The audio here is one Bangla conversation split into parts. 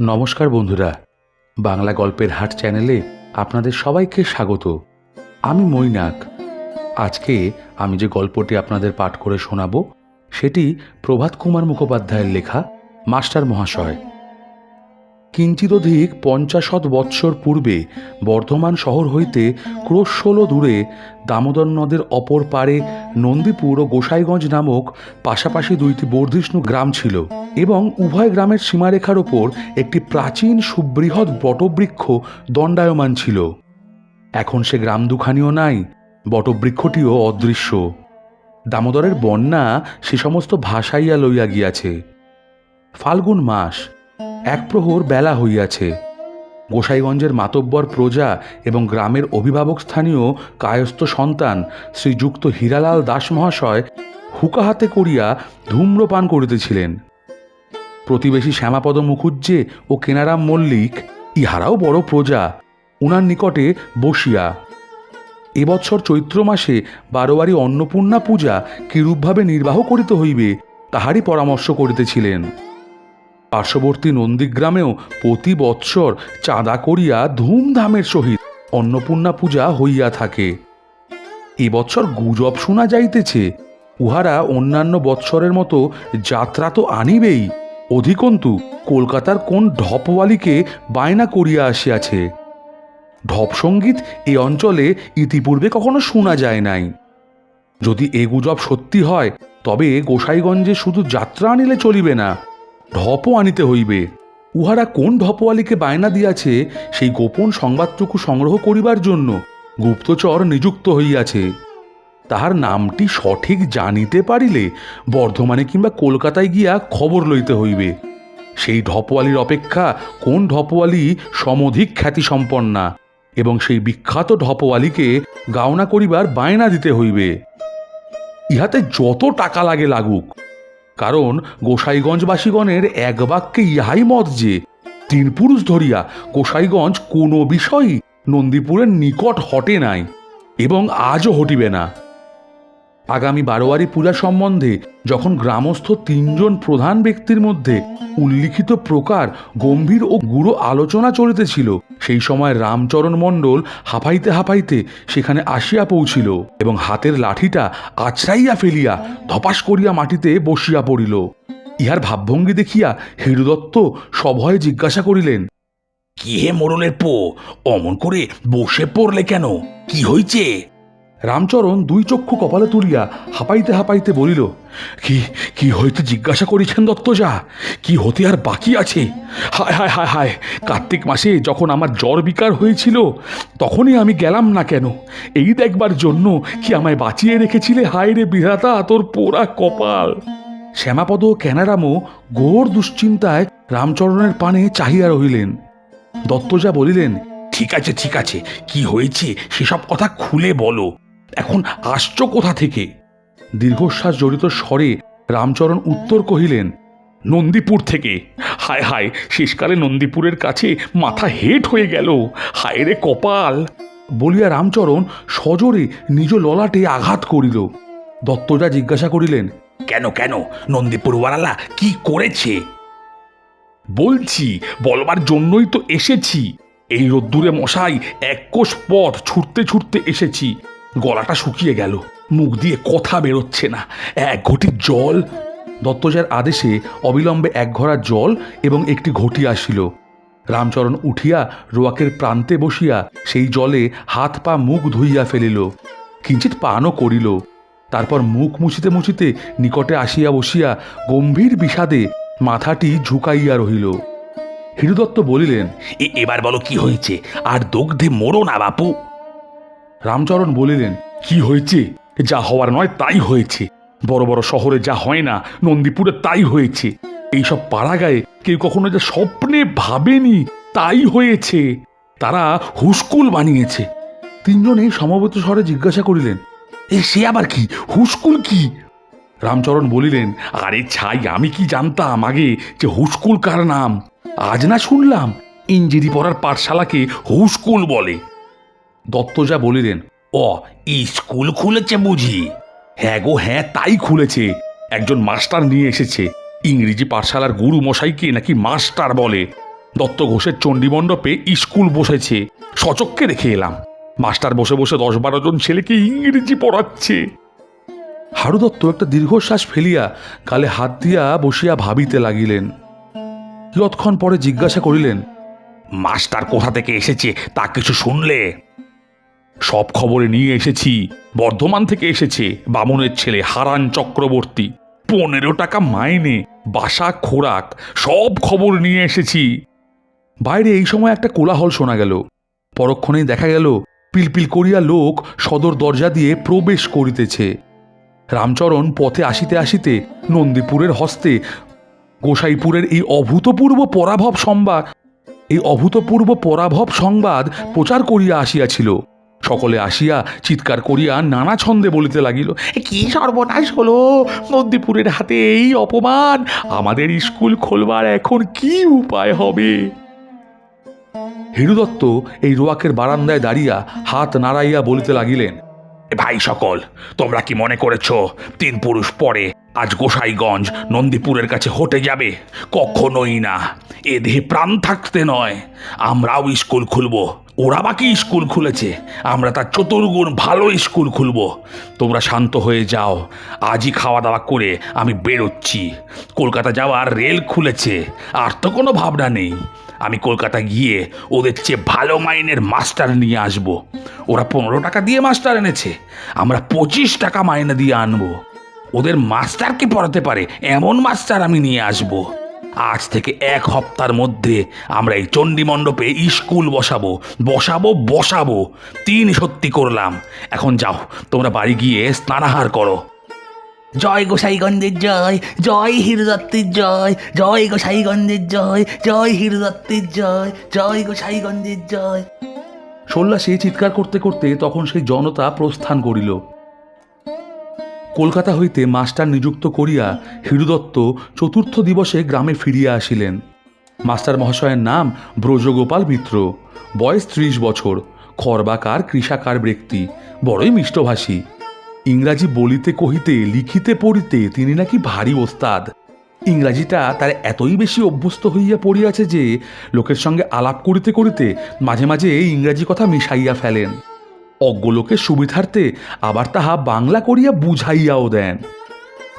নমস্কার বন্ধুরা। বাংলা গল্পের হাট চ্যানেলে আপনাদের সবাইকে স্বাগত। আমি মৈনাক। আজকে আমি যে গল্পটি আপনাদের পাঠ করে শোনাব, সেটি প্রভাত কুমার মুখোপাধ্যায়ের লেখা, মাস্টার মহাশয়। কিঞ্চিদধিক পঞ্চাশত বৎসর পূর্বে বর্ধমান শহর হইতে ক্রোশ ষোলো দূরে দামোদর নদের অপর পারে নন্দীপুর ও গোসাইগঞ্জ নামক পাশাপাশি দুইটি বর্ধিষ্ণু গ্রাম ছিল এবং উভয় গ্রামের সীমারেখার ওপর একটি প্রাচীন সুবৃহৎ বটবৃক্ষ দণ্ডায়মান ছিল। এখন সে গ্রাম দুখানিও নাই, বটবৃক্ষটিও অদৃশ্য। দামোদরের বন্যা সে সমস্ত ভাসাইয়া লইয়া গিয়াছে। ফাল্গুন মাস এক প্রহর বেলা হইয়াছে। গোসাইগঞ্জের মাতব্বর প্রজা এবং গ্রামের অভিভাবক স্থানীয় কায়স্থ সন্তান শ্রীযুক্ত হীরালাল দাস মহাশয় হুকা হাতে করিয়া ধূম্রপান করিতেছিলেন। প্রতিবেশী শ্যামাপদ মুখুজ্জে ও কেনারাম মল্লিক, ইহারাও বড় প্রজা, উনার নিকটে বসিয়া। এবৎসর চৈত্র মাসে বারোয়ারি অন্নপূর্ণা পূজা কিরূপভাবে নির্বাহ করিতে হইবে, তাহারই পরামর্শ করিতেছিলেন। পার্শ্ববর্তী নন্দীগ্রামেও প্রতি বৎসর চাঁদা করিয়া ধুমধামের সহিত অন্নপূর্ণা পূজা হইয়া থাকে। এবৎসর গুজব শোনা যাইতেছে, উহারা অন্যান্য বৎসরের মতো যাত্রা তো আনিবেই। অধিকন্তু, কলকাতার কোন ঢপওয়ালিকে বায়না করিয়া আসিয়াছে। ঢপ সংগীত এই অঞ্চলে ইতিপূর্বে কখনো শোনা যায় নাই। যদি এ গুজব সত্যি হয়, তবে গোসাইগঞ্জে শুধু যাত্রা আনিলে চলিবে না। ঢপও আনিতে হইবে। উহারা কোন ঢপওয়ালিকে বায়না দিয়াছে, সেই গোপন সংবাদটুকু সংগ্রহ করিবার জন্য গুপ্তচর নিযুক্ত হইয়াছে। তাহার নামটি সঠিক জানিতে পারিলে বর্ধমানে কিংবা কলকাতায় গিয়া খবর লইতে হইবে। সেই ঢপওয়ালির অপেক্ষা কোন ঢপওয়ালি সমধিক খ্যাতিসম্পন্না এবং সেই বিখ্যাত ঢপওয়ালিকে গাওনা করিবার বায়না দিতে হইবে। ইহাতে যত টাকা লাগে লাগুক। কারণ গোসাইগঞ্জবাসীগণের এক বাক্যে ইহাই মত যে, তিন পুরুষ ধরিয়া গোসাইগঞ্জ কোনো বিষয়ই নন্দীপুরের নিকট হটে নাই এবং আজও হটিবে না। আগামী বারোয়ারি পূজা সম্বন্ধে যখন গ্রামস্থ তিনজন প্রধান ব্যক্তির মধ্যে উল্লিখিত প্রকার গম্ভীর ও গুরু আলোচনা চলিতেছিল, সেই সময় রামচরণ মণ্ডল হাঁপাইতে হাঁপাইতে সেখানে আসিয়া পৌঁছিল এবং হাতের লাঠিটা আছড়াইয়া ফেলিয়া ধপাস করিয়া মাটিতে বসিয়া পড়িল। ইহার ভাবভঙ্গি দেখিয়া হিরুদত্ত সভয়ে জিজ্ঞাসা করিলেন, কি হে মোড়লের পো অমন করে বসে পড়লে কেন? কি হইছে? রামচরণ দুই চক্ষু কপালে তুলিয়া হাঁপাইতে হাঁপাইতে বলিল, কি কি হইতে জিজ্ঞাসা করিছেন দত্তজা? কি হতে আর বাকি আছে? হায় হায় হায় হায়, কার্তিক মাসে যখন আমার জ্বর বিকার হয়েছিল, তখনই আমি গেলাম না কেন? এই দেখবার জন্য কি আমায় বাঁচিয়ে রেখেছিলে? হায় রে বিধাতা, তোর পোড়া কপাল! শ্যামাপদ ও ক্যানারামও ঘোর দুশ্চিন্তায় রামচরণের পানে চাহিয়া রহিলেন। দত্তজা বলিলেন, ঠিক আছে ঠিক আছে, কি হয়েছে? সেসব কথা খুলে বলো। এখন আসছো কোথা থেকে? দীর্ঘশ্বাস জড়িত স্বরে রামচরণ উত্তর কহিলেন, নন্দীপুর থেকে। হায় হায়, শেষকালে নন্দীপুরের কাছে মাথা হেট হয়ে গেল। হায় রে কপাল! বলিয়া রামচরণ সজোরে নিজ ললাটে আঘাত করিল। দত্তজা জিজ্ঞাসা করিলেন, কেন কেন? নন্দীপুর নন্দীপুরওয়ালা কি করেছে? বলছি, বলবার জন্যই তো এসেছি। এই রোদ্দুরে মশাই এক কোষ পথ ছুটতে ছুটতে এসেছি। গলাটা শুকিয়ে গেল। মুখ দিয়ে কথা বেরোচ্ছে না। এক ঘটি জল। দত্তজার আদেশে অবিলম্বে এক ঘড়া জল এবং একটি ঘটি আসিল। রামচরণ উঠিয়া রোয়াকের প্রান্তে বসিয়া সেই জলে হাত পা মুখ ধুইয়া ফেলিল। কিঞ্চিত পানও করিল। তারপর মুখ মুছিতে মুছিতে নিকটে আসিয়া বসিয়া গম্ভীর বিষাদে মাথাটি ঝুঁকাইয়া রহিল। হিরুদত্ত বলিলেন এবার বলো কি হয়েছে? আর দগ্ধে মোড়ো না, বাপু। রামচরণ বলিলেন, কি হয়েছে? যা হওয়ার নয় তাই হয়েছে। বড় বড় শহরে যা হয় না, নন্দীপুরে তাই হয়েছে। এইসব পাড়াগায়ে কেউ কখনো যা স্বপ্নে ভাবেনি তাই হয়েছে। তারা হুস্কুল বানিয়েছে। তিনজনেই সমবেত স্বরে জিজ্ঞাসা করিলেন, এ সে আবার কি? হুস্কুল কি? রামচরণ বলিলেন, আরে ছাই, আমি কি জানতাম আগে যে হুস্কুল কার নাম? আজ না শুনলাম। ইঞ্জিরি পড়ার পাঠশালাকে হুস্কুল বলে। দত্তজা বলিলেন, ও স্কুল খুলেছে বুঝি? হ্যাঁ গো হ্যাঁ তাই খুলেছে। একজন মাস্টার নিয়ে এসেছে। ইংরেজি পাঠশালার গুরু মশাইকে নাকি মাস্টার বলে। দত্ত ঘোষের চণ্ডীমণ্ডপে স্কুল বসেছে। সচককে রেখে এলাম। মাস্টার বসে বসে দশ বারো জন ছেলেকে ইংরেজি পড়াচ্ছে। হারু দত্ত একটা দীর্ঘশ্বাস ফেলিয়া কালে হাত দিয়া বসিয়া ভাবিতে লাগিলেন। যৎক্ষণ পরে জিজ্ঞাসা করিলেন, মাস্টার কোথা থেকে এসেছে? তা কিছু শুনলে? সব খবরে নিয়ে এসেছি। বর্ধমান থেকে এসেছে বামুনের ছেলে হারান চক্রবর্তী। পনেরো টাকা মাইনে, বাসা খোরাক, সব খবর নিয়ে এসেছি। বাইরে এই সময় একটা কোলাহল শোনা গেল। পরক্ষণেই দেখা গেল, পিলপিল করিয়া লোক সদর দরজা দিয়ে প্রবেশ করিতেছে। রামচরণ পথে আসিতে আসিতে নন্দীপুরের হস্তে, গোসাইপুরের এই অভূতপূর্ব পরাভব সংবাদ এই অভূতপূর্ব পরাভব সংবাদ প্রচার করিয়া আসিয়াছিল। সকলে আসিয়া চিৎকার করিয়া নানা ছন্দে বলিতে লাগিল কি সর্বনাশ হলো? নন্দীপুরের হাতে এই অপমান। আমাদের স্কুল খোলবার এখন কি উপায় হবে? হিরুদত্ত এই রোয়াকের বারান্দায় দাঁড়িয়া হাত নাড়াইয়া বলিতে লাগিলেন ভাই সকল, তোমরা কি মনে করেছ, তিন পুরুষ পরে আজ গোসাইগঞ্জ নন্দীপুরের কাছে হটে যাবে? কখনোই না। এ দেহে প্রাণ থাকতে নয়। আমরাও স্কুল খুলব। ওরা বাকি স্কুল খুলেছে? আমরা তার চতুর্গুণ ভালো স্কুল খুলব। তোমরা শান্ত হয়ে যাও। আজই খাওয়া দাওয়া করে আমি বেরোচ্ছি। কলকাতা যাওয়ার রেল খুলেছে। আর তো কোনো ভাবনা নেই। আমি কলকাতা গিয়ে ওদের চেয়ে ভালো মাইনের মাস্টার নিয়ে আসব। ওরা পনেরো টাকা দিয়ে মাস্টার এনেছে। আমরা পঁচিশ টাকা মাইনে দিয়ে আনব। ওদের মাস্টারকে পড়াতে পারে? এমন মাস্টার আমি নিয়ে আসব। আজ থেকে এক হপ্তার মধ্যে আমরা এই চণ্ডী মণ্ডপে স্কুল বসাবো বসাবো বসাবো। তিন সত্যি করলাম। এখন যাও তোমরা বাড়ি গিয়ে স্নানাহার করো। জয় গোসাইগঞ্জের জয় জয় হিরদত্তের জয় জয় গোসাইগঞ্জের জয় জয় হিরদত্তের জয় জয় গোসাইগঞ্জের জয়। সন্ন্যাসী চিৎকার করতে করতে তখন সেই জনতা প্রস্থান করিল। কলকাতা হইতে মাস্টার নিযুক্ত করিয়া হিরুদত্ত চতুর্থ দিবসে গ্রামে ফিরিয়া আসিলেন। মাস্টার মহাশয়ের নাম ব্রজগোপাল মিত্র। বয়স ত্রিশ বছর। খর্বাকার কৃষাকার ব্যক্তি। বড়ই মিষ্টভাষী। ইংরাজি বলিতে কহিতে, লিখিতে পড়িতে তিনি নাকি ভারী ওস্তাদ। ইংরাজিটা তার এতই বেশি অভ্যস্ত হইয়া পড়িয়াছে যে, লোকের সঙ্গে আলাপ করিতে করিতে মাঝে মাঝে ইংরাজি কথা মিশাইয়া ফেলেন। অজ্ঞলোকের সুবিধার্থে আবার তাহা বাংলা করিয়া বুঝাইয়াও দেন।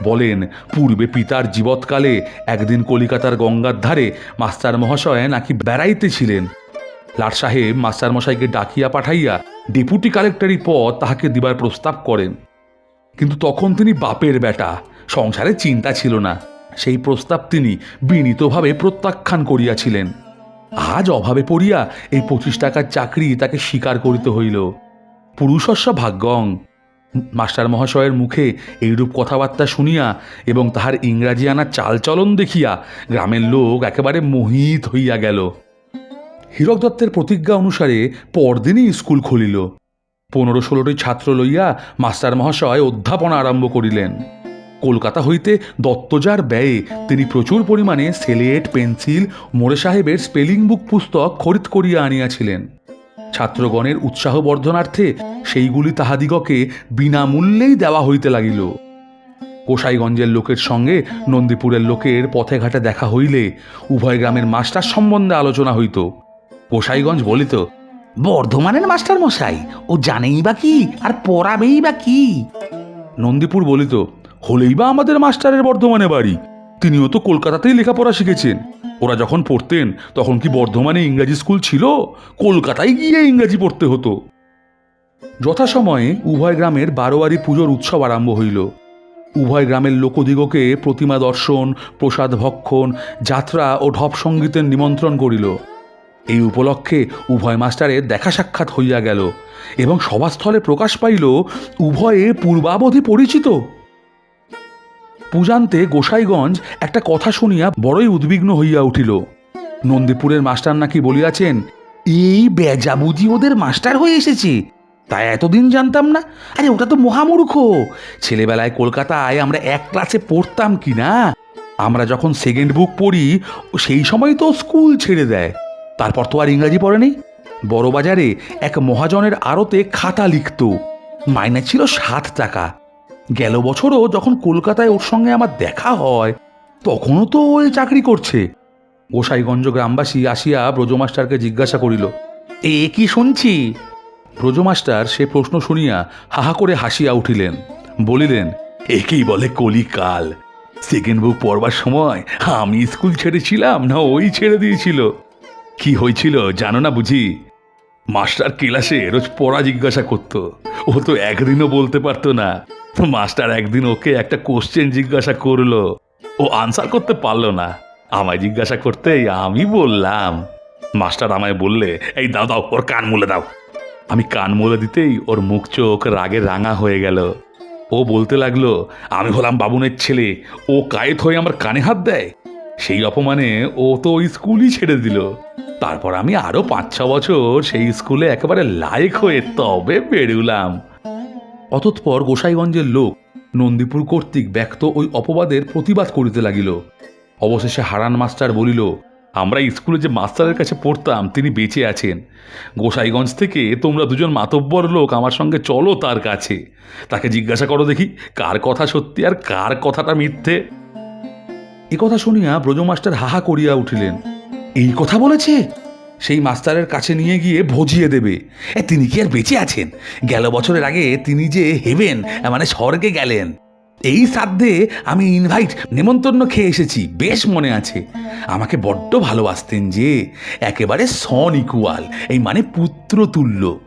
বলেন, পূর্বে পিতার জীবৎকালে একদিন কলিকাতার গঙ্গার ধারে মাস্টার মহাশয় নাকি বেড়াইতেছিলেন। লাট সাহেব মাস্টার মশাইকে ডাকিয়া পাঠাইয়া ডেপুটি কালেক্টরি পদ তাহাকে দিবার প্রস্তাব করেন। কিন্তু তখন তিনি বাপের বেটা, সংসারে চিন্তা ছিল না। সেই প্রস্তাব তিনি বিনীতভাবে প্রত্যাখ্যান করিয়াছিলেন। আজ অভাবে পড়িয়া এই পঁচিশ টাকার চাকরি তাকে স্বীকার করিতে হইল। পুরুষস্য ভাগ্যং। মাস্টার মহাশয়ের মুখে এইরূপ কথাবার্তা শুনিয়া এবং তাহার ইংরাজি আনার চালচলন দেখিয়া গ্রামের লোক একেবারে মোহিত হইয়া গেল। হীরক দত্তের প্রতিজ্ঞা অনুসারে পরদিনই স্কুল খুলিল। পনেরো ষোলোটি ছাত্র লইয়া মাস্টার মহাশয় অধ্যাপনা আরম্ভ করিলেন। কলকাতা হইতে দত্তজার ব্যয়ে তিনি প্রচুর পরিমাণে সেলেট, পেন্সিল, মোরে সাহেবের স্পেলিং বুক পুস্তক খরিদ করিয়া আনিয়াছিলেন। ছাত্রগণের উৎসাহ বর্ধনার্থে সেইগুলি তাহাদিগকে বিনামূল্যেই দেওয়া হইতে লাগিল। গোসাইগঞ্জের লোকের সঙ্গে নন্দীপুরের লোকের পথে ঘাটে দেখা হইলে উভয় গ্রামের মাস্টার সম্বন্ধে আলোচনা হইত। গোসাইগঞ্জ বলিত বর্ধমানের মাস্টার মশাই ও জানেই বা কি আর পড়াবেই বা কি? নন্দীপুর বলিত হলেই বা আমাদের মাস্টারের বর্ধমানে বাড়ি। তিনিও তো কলকাতাতেই লেখাপড়া শিখেছেন। ওরা যখন পড়তেন, তখন কি বর্ধমানে ইংরাজি স্কুল ছিল? কলকাতায় গিয়ে ইংরাজি পড়তে হতো। যথাসময়ে উভয় গ্রামের বারোয়ারি পুজোর উৎসব আরম্ভ হইল। উভয় গ্রামের লোকদিগকে প্রতিমা দর্শন, প্রসাদ ভক্ষণ, যাত্রা ও ঢপ সঙ্গীতের নিমন্ত্রণ করিল। এই উপলক্ষে উভয় মাস্টারের দেখা সাক্ষাৎ হইয়া গেল এবং সভাস্থলে প্রকাশ পাইল, উভয়ে পূর্বাবধি পরিচিত। পূজান্তে গোসাইগঞ্জ একটা কথা শুনিয়া বড়ই উদ্বিগ্ন হইয়া উঠিল। নন্দীপুরের মাস্টার নাকি বলিয়াছেন, এই বেজা বুঝি ওদের মাস্টার হয়ে এসেছে। তাই এতদিন জানতাম না। আরে ওটা তো মহামূর্খ। ছেলেবেলায় কলকাতায় আমরা এক ক্লাসে পড়তাম কি না? আমরা যখন সেকেন্ড বুক পড়ি, সেই সময় তো স্কুল ছেড়ে দেয়। তারপর তো আর ইংরাজি পড়েনি বড়বাজারে এক মহাজনের আড়তে খাতা লিখত। মাইনে ছিল সাত টাকা। গেল বছরও যখন কলকাতায় ওর সঙ্গে আমার দেখা হয়, তখনও তো ওই চাকরি করছে। গোসাইগঞ্জ গ্রামবাসী আসিয়া ব্রজমাস্টারকে জিজ্ঞাসা করিল, এ কি শুনছি? ব্রজমাস্টার সে প্রশ্ন শুনিয়া হাহা করে হাসিয়া উঠিলেন, বলিলেন একেই বলে কলিকাল সেকেন্ড বুক পড়বার সময় আমি স্কুল ছেড়েছিলাম, না ওই ছেড়ে দিয়েছিল। কি হয়েছিল জানো না বুঝি? মাস্টার ক্লাসে রোজ পড়া জিজ্ঞাসা করতো, ও তো একদিনও বলতে পারতো না। মাস্টার একদিন ওকে একটা কোশ্চেন জিজ্ঞাসা করল। ও আনসার করতে পারল না। আমায় জিজ্ঞাসা করতেই আমি বললাম, মাস্টার আমায় বললে, এই দাও দাও, ওর কান মুলে দাও। আমি কান মুলে দিতেই ওর মুখ, চোখ রাগে রাঙা হয়ে গেল। ও বলতে লাগল, আমি হলাম বাবুনের ছেলে, ও কায়েত হয়ে আমার কানে হাত দেয়? সেই অপমানে ও তো ওই স্কুলই ছেড়ে দিল। তারপর আমি আরও পাঁচ ছ বছর সেই স্কুলে একেবারে লাইক হয়ে তবে বেরুলাম। অতৎপর গোসাইগঞ্জের লোক নন্দীপুর কর্তৃক ব্যক্ত ওই অপবাদের প্রতিবাদ করিতে লাগিল। অবশেষে হারান মাস্টার বলিল, আমরা স্কুলে যে মাস্টারের কাছে পড়তাম, তিনি বেঁচে আছেন। গোসাইগঞ্জ থেকে তোমরা দুজন মাতব্বর লোক আমার সঙ্গে চলো তার কাছে। তাকে জিজ্ঞাসা করো দেখি, কার কথা সত্যি আর কার কথাটা মিথ্যে? এ কথা শুনিয়া ব্রজমাস্টার হাহা করিয়া উঠিলেন। এই কথা বলেছে? সেই মাস্টারের কাছে নিয়ে গিয়ে ভজিয়ে দেবে। এ, তিনি কি আর বেঁচে আছেন? গেল বছরের আগে তিনি যে হেভেন মানে স্বর্গে গেলেন। এই শ্রাদ্ধে আমি ইনভাইট নেমন্তন্ন খেয়ে এসেছি, বেশ মনে আছে। আমাকে বড্ড ভালোবাসতেন যে, একেবারে সন ইকুয়াল এই মানে পুত্র তুল্য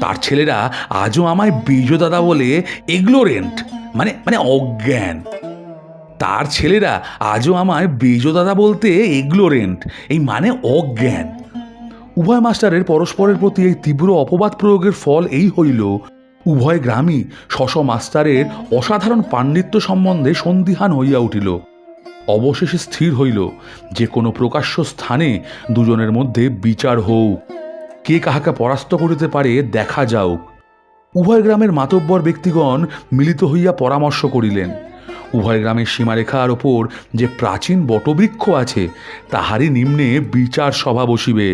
তার ছেলেরা আজও আমায় বীজদাদা বলে এগলোরেন্ট মানে মানে অজ্ঞান। তার ছেলেরা আজও আমায় বেজদাদা বলতে এগলোরেন্ট এই মানে অজ্ঞান। উভয় মাস্টারের পরস্পরের প্রতি এই তীব্র অপবাদ প্রয়োগের ফল এই হইল, উভয় গ্রামই শশ মাস্টারের অসাধারণ পাণ্ডিত্য সম্বন্ধে সন্দিহান হইয়া উঠিল। অবশেষে স্থির হইল, যে কোনো প্রকাশ্য স্থানে দুজনের মধ্যে বিচার হোক কে কাহাকে পরাস্ত করিতে পারে দেখা যাওক উভয় গ্রামের মাতব্বর ব্যক্তিগণ মিলিত হইয়া পরামর্শ করিলেন। উভয় গ্রামের সীমারেখার ওপর যে প্রাচীন বটবৃক্ষ আছে, তাহারই নিম্নে বিচার সভা বসিবে।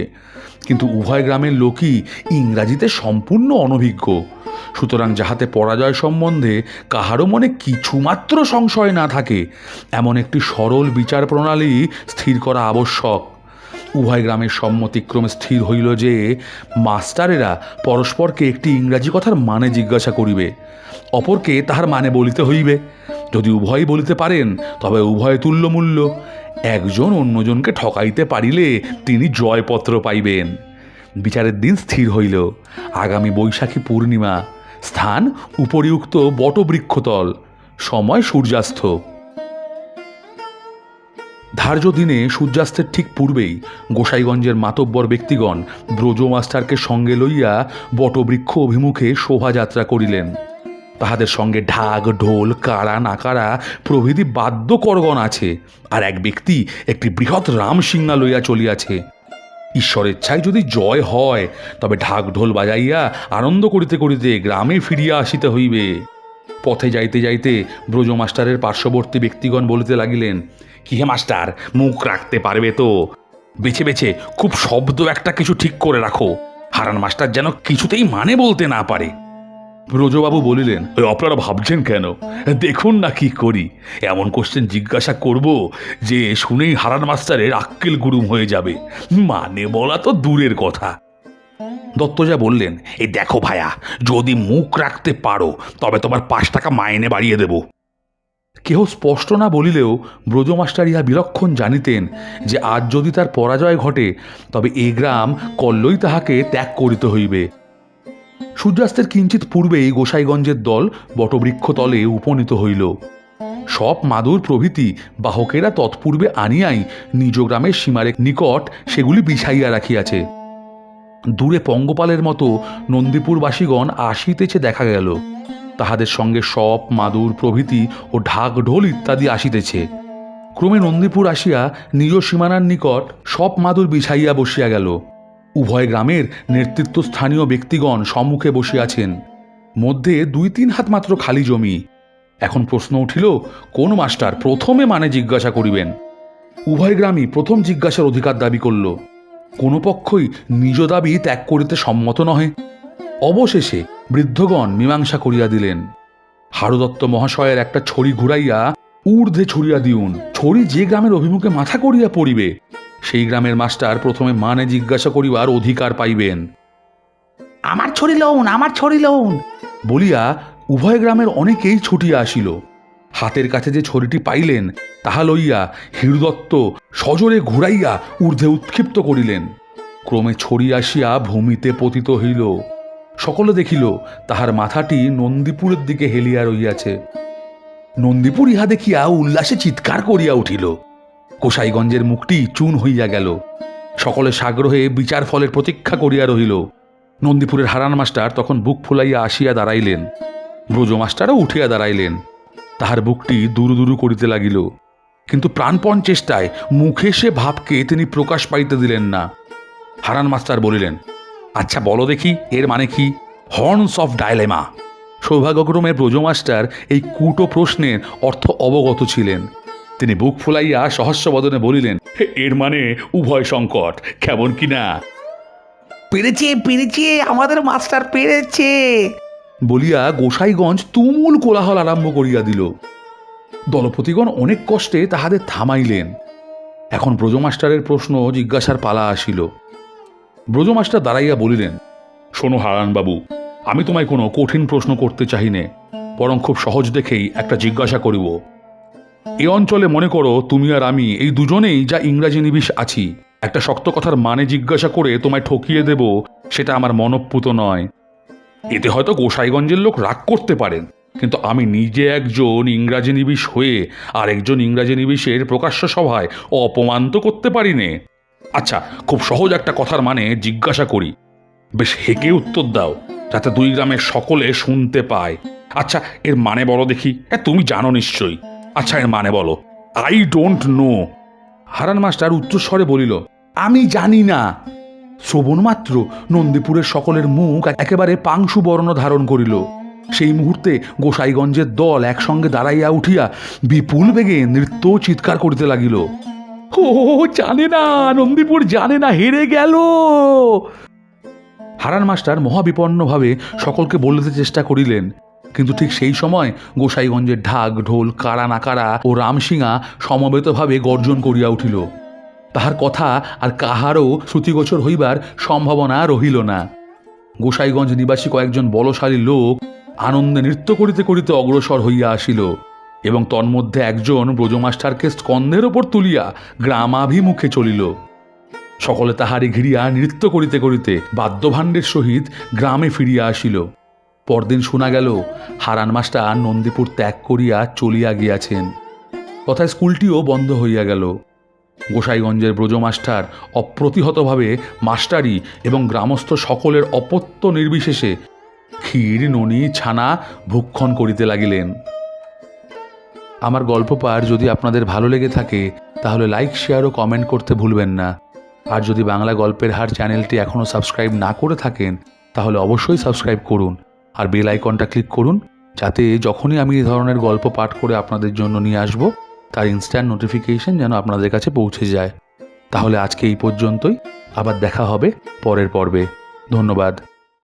কিন্তু উভয় গ্রামের লোকই ইংরাজিতে সম্পূর্ণ অনভিজ্ঞ। সুতরাং যাহাতে পরাজয় সম্বন্ধে কাহারও মনে কিছুমাত্র সংশয় না থাকে, এমন একটি সরল বিচার প্রণালী স্থির করা আবশ্যক। উভয় গ্রামের সম্মতিক্রমে স্থির হইল যে, মাস্টারেরা পরস্পরকে একটি ইংরাজি কথার মানে জিজ্ঞাসা করিবে, অপরকে তাহার মানে বলিতে হইবে। যদি উভয়ই বলিতে পারেন, তবে উভয় তুল্যমূল্য। একজন অন্যজনকে ঠকাইতে পারিলে তিনি জয়পত্র পাইবেন। বিচারের দিন স্থির হইল। আগামী বৈশাখী পূর্ণিমা। স্থান উপরিউক্ত বটবৃক্ষতল। সময় সূর্যাস্ত। ধার্য দিনে সূর্যাস্তের ঠিক পূর্বেই গোসাইগঞ্জের মাতব্বর ব্যক্তিগণ ব্রজ মাস্টারকে সঙ্গে লইয়া বটবৃক্ষ অভিমুখে শোভাযাত্রা করিলেন। তাহাদের সঙ্গে ঢাক, ঢোল, কাড়া, নাকাড়া প্রভৃতি বাদ্যকরগণ আছে, আর এক ব্যক্তি একটি বৃহৎ রামসিংহা লইয়া চলিয়াছে। ঈশ্বরের ইচ্ছায় যদি জয় হয়, তবে ঢাক, ঢোল বাজাইয়া আনন্দ করিতে করিতে গ্রামে ফিরিয়া আসিতে হইবে। পথে যাইতে যাইতে ব্রজ মাস্টারের পার্শ্ববর্তী ব্যক্তিগণ বলিতে লাগিলেন কি হে মাস্টার, মুখ রাখতে পারবে তো? বেছে বেছে খুব শব্দ একটা কিছু ঠিক করে রাখো। হারান মাস্টার যেন কিছুতেই মানে বলতে না পারে। ব্রজবাবু বলিলেন আপনারা ভাবছেন কেন? দেখুন না কি করি। এমন কোশ্চেন জিজ্ঞাসা করব যে, শুনেই হারান মাস্টারের আক্কেল গুরুম হয়ে যাবে। মানে বলা তো দূরের কথা। দত্তজা বললেন এই দেখো ভায়া, যদি মুখ রাখতে পারো, তবে তোমার পাঁচ টাকা মাইনে বাড়িয়ে দেব। কেহ স্পষ্ট না বলিলেও ব্রজমাস্টার ইহা বিলক্ষণ জানিতেন যে, আজ যদি তার পরাজয় ঘটে, তবে এ গ্রাম কল্লই তাহাকে ত্যাগ করিতে হইবে। সূর্যাস্তের কিঞ্চিত পূর্বেই গোসাইগঞ্জের দল বটবৃক্ষতলে উপনীত হইল। সব মাদুর প্রভৃতি বাহকেরা তৎপূর্বে আনিয়াই নিজ গ্রামের সীমারের নিকট সেগুলি বিছাইয়া রাখিয়াছে। দূরে পঙ্গপালের মতো নন্দীপুরবাসীগণ আসিতেছে দেখা গেল। তাহাদের সঙ্গে সপ মাদুর প্রভৃতি ও ঢাক ঢোল ইত্যাদি আসিতেছে। ক্রমে নন্দীপুর আসিয়া নিজ সীমানার নিকট সব মাদুর বিছাইয়া বসিয়া গেল। উভয় গ্রামের নেতৃত্বস্থানীয় ব্যক্তিগণ সম্মুখে বসিয়াছেন মধ্যে দুই তিন হাত মাত্র খালি জমি। এখন প্রশ্ন উঠিল, কোন মাস্টার প্রথমে মানে জিজ্ঞাসা করিবেন? উভয় গ্রামই প্রথম জিজ্ঞাসার অধিকার দাবি করল। কোন পক্ষই নিজ দাবি ত্যাগ করিতে সম্মত নহে। অবশেষে বৃদ্ধগণ মীমাংসা করিয়া দিলেন। হারুদত্ত মহাশয়ের একটা ছড়ি ঘুরাইয়া ঊর্ধ্বে ছড়িয়া দিউন। ছড়ি যে গ্রামের অভিমুখে মাথা করিয়া পড়িবে সেই গ্রামের মাস্টার প্রথমে মানে জিজ্ঞাসা করিবার অধিকার পাইবেন। আমার ছড়ি লউন আমার ছড়ি লউন বলিয়া উভয় গ্রামের অনেকেই ছুটিয়া আসিল। হাতের কাছে যে ছড়িটি পাইলেন তাহা লইয়া হিরদত্ত সজোরে ঘুরাইয়া ঊর্ধ্বে উৎক্ষিপ্ত করিলেন। ক্রমে ছড়ি আসিয়া ভূমিতে পতিত হইল। সকলে দেখিল তাহার মাথাটি নন্দীপুরের দিকে হেলিয়া রইয়াছে। নন্দীপুর ইহা দেখিয়া উল্লাসে চিৎকার করিয়া উঠিল। কোসাইগঞ্জের মুখটি চুন হইয়া গেল। সকলে সাগ্রহে বিচার ফলের প্রতীক্ষা করিয়া রহিল। নন্দীপুরের হারান মাস্টার তখন বুক ফুলাইয়া আসিয়া দাঁড়াইলেন। ব্রজ মাস্টারও উঠিয়া দাঁড়াইলেন। তাহার বুকটি দুরু দুরু করিতে লাগিল। কিন্তু প্রাণপণ চেষ্টায় মুখে সে ভাবকে তিনি প্রকাশ পাইতে দিলেন না। হারান মাস্টার বলিলেন আচ্ছা বলো দেখি, এর মানে কি? হর্নস অফ ডায়লেমা সৌভাগ্যক্রমে ব্রজ মাস্টার এই কুটো প্রশ্নের অর্থ অবগত ছিলেন। তিনি বুক ফুলাইয়া সহস্যবদনে বলিলেন এর মানে উভয় সংকট কেমন কিনা পেরেছে পেরেছে আমাদের মাস্টার পেরেছে। বলিয়া গোসাইগঞ্জ তুমুল কোলাহল আরম্ভ করিয়া দিল। দলপতিগণ অনেক কষ্টে তাহাদের থামাইলেন। এখন ব্রজমাস্টারের প্রশ্ন জিজ্ঞাসার পালা আসিল। ব্রজমাস্টার দাঁড়াইয়া বলিলেন শোনো হারানবাবু আমি তোমায় কোনো কঠিন প্রশ্ন করতে চাহিনে বরং খুব সহজ দেখেই একটা জিজ্ঞাসা করিব। এ অঞ্চলে মনে করো তুমি আর আমি, এই দুজনেই যা ইংরাজি নিবিশ আছি। একটা শক্ত কথার মানে জিজ্ঞাসা করে তোমায় ঠকিয়ে দেব, সেটা আমার মনপ্পুত নয়। এতে হয়তো গোসাইগঞ্জের লোক রাগ করতে পারেন, কিন্তু আমি নিজে একজন ইংরাজি নিবিশ হয়ে আর একজন ইংরাজি নিবিশের প্রকাশ্য সভায় অপমান তো করতে পারি নে আচ্ছা খুব সহজ একটা কথার মানে জিজ্ঞাসা করি। বেশ হেকে উত্তর দাও, যাতে দুই গ্রামের সকলে শুনতে পায়। আচ্ছা এর মানে বলো দেখি। হ্যাঁ তুমি জানো নিশ্চয়ই। আচ্ছা এর মানে বলো। I don't know Haran master উচ্চস্বরে বলিল, আমি জানি না। শ্রবণ মাত্র নন্দীপুরের সকলের মুখ একেবারে পাংশু বর্ণ ধারণ করিল। সেই মুহূর্তে গোসাইগঞ্জের দল একসঙ্গে দাঁড়াইয়া উঠিয়া বিপুল বেগে নৃত্য চিৎকার করিতে লাগিল। ও, জানে না, নন্দীপুর জানে না, হেরে গেল। হারান মাস্টার মহাবিপন্নভাবে সকলকে বলিতে চেষ্টা করিলেন। কিন্তু ঠিক সেই সময় গোসাইগঞ্জের ঢাক, ঢোল কারা নাকারা ও রামসিঙা সমবেতভাবে গর্জন করিয়া উঠিল। তাহার কথা আর কাহারও শ্রুতিগোচর হইবার সম্ভাবনা রহিল না। গোসাইগঞ্জ নিবাসী কয়েকজন বলশালী লোক আনন্দে নৃত্য করিতে করিতে অগ্রসর হইয়া আসিল এবং তন্মধ্যে একজন ব্রজমাস্টারকে স্কন্ধের ওপর তুলিয়া গ্রামাভিমুখে চলিল। সকলে তাহারি ঘিরিয়া নৃত্য করিতে করিতে বাদ্যভাণ্ডের সহিত গ্রামে ফিরিয়া আসিল। পরদিন শোনা গেল, হারান মাস্টার নন্দীপুর ত্যাগ করিয়া চলিয়া গিয়াছেন। তথায় স্কুলটিও বন্ধ হইয়া গেল। গোসাইগঞ্জের ব্রজমাস্টার অপ্রতিহতভাবে মাস্টারি এবং গ্রামস্থ সকলের অপত্য নির্বিশেষে ক্ষীর, ননি, ছানা ভক্ষণ করিতে লাগিলেন। আমার গল্প পার যদি আপনাদের ভালো লেগে থাকে, তাহলে লাইক, শেয়ার ও কমেন্ট করতে ভুলবেন না। আর যদি বাংলা গল্পের হার চ্যানেলটি এখনও সাবস্ক্রাইব না করে থাকেন, তাহলে অবশ্যই সাবস্ক্রাইব করুন। আর বেল আইকনটা ক্লিক করুন, যাতে যখনই আমি এই ধরনের গল্প পাঠ করে আপনাদের জন্য নিয়ে আসব, তার ইনস্ট্যান্ট নোটিফিকেশন যেন আপনাদের কাছে পৌঁছে যায়। তাহলে আজকে এই পর্যন্তই, আবার দেখা হবে পরের পর্বে। ধন্যবাদ।